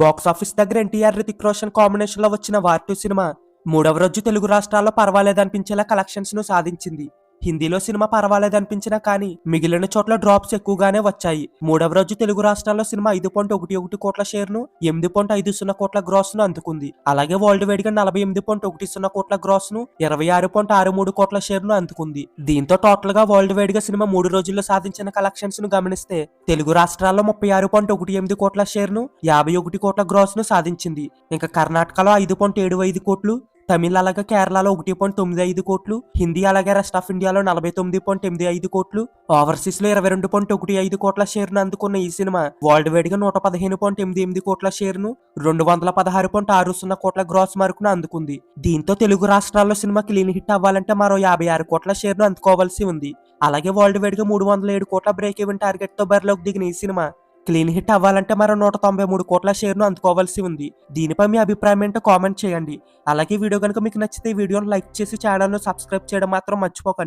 Box office దగ్గర ఎన్టీఆర్ రితిక్ రోషన్ కాంబినేషన్లో వచ్చిన వార్ టూ సినిమా మూడవ రోజు తెలుగు రాష్ట్రాల్లో పర్వాలేదనిపించేలా కలెక్షన్స్ను సాధించింది. హిందీలో సినిమా పర్వాలేదనిపించినా కానీ మిగిలిన చోట్ల డ్రాప్స్ ఎక్కువగానే వచ్చాయి. మూడవ రోజు తెలుగు రాష్ట్రాల్లో సినిమా ఐదు పాయింట్ ఒకటి ఒకటి కోట్ల షేర్ను ఎనిమిది పాయింట్ ఐదు సున్నా కోట్ల గ్రాస్ను అందుకుంది. అలాగే వరల్డ్ వైడ్గా నలభై ఎనిమిది పాయింట్ ఒకటి సున్నా కోట్ల గ్రాస్ను ఇరవై ఆరు పాయింట్ ఆరు మూడు కోట్ల షేర్ను అందుకుంది. దీంతో టోటల్గా వరల్డ్ వైడ్గా సినిమా మూడు రోజుల్లో సాధించిన కలెక్షన్స్ను గమనిస్తే తెలుగు రాష్ట్రాల్లో ముప్పై ఆరు పాయింట్ ఒకటి ఎనిమిది కోట్ల షేర్ను యాభై ఒకటి కోట్ల గ్రాస్ను సాధించింది. ఇంకా కర్ణాటకలో ఐదు పాయింట్ ఏడు ఐదు కోట్లు తమిళ అలాగే కేరళలో ఒకటి పాయింట్ తొమ్మిది ఐదు కోట్లు హిందీ అలాగే రెస్ట్ ఆఫ్ ఇండియాలో నలభై తొమ్మిది పాయింట్ ఎనిమిది ఐదు కోట్లు ఓవర్సీస్లో ఇరవై రెండు పాయింట్ ఒకటి ఐదు కోట్ల షేర్ను అందుకున్న ఈ సినిమా వరల్డ్ వైడ్గా నూట పదిహేను పాయింట్ ఎనిమిది ఎనిమిది కోట్ల షేర్ను రెండు వందల పదహారు పాయింట్ ఆరు సున్నా కోట్ల గ్రాస్ మార్కును అందుకుంది. దీంతో తెలుగు రాష్ట్రాల్లో సినిమా క్లీన్ హిట్ అవ్వాలంటే మరో యాభై ఆరు కోట్ల షేర్ను అందుకోవాల్సి ఉంది. అలాగే వరల్డ్ వైడ్గా మూడు వందల ఏడు కోట్ల బ్రేక్ ఈవెన్ టార్గెట్తో బరిలోకి దిగిన ఈ సినిమా క్లీన్ హిట్ అవ్వాలంటే మరో నూట తొంభై మూడు కోట్ల షేర్ను అందుకోవాల్సి ఉంది. దీనిపై మీ అభిప్రాయం ఏంటో కామెంట్ చేయండి. అలాగే వీడియో కనుక మీకు నచ్చితే వీడియోను లైక్ చేసి ఛానల్ను సబ్స్క్రైబ్ చేయడం మాత్రం మర్చిపోకండి.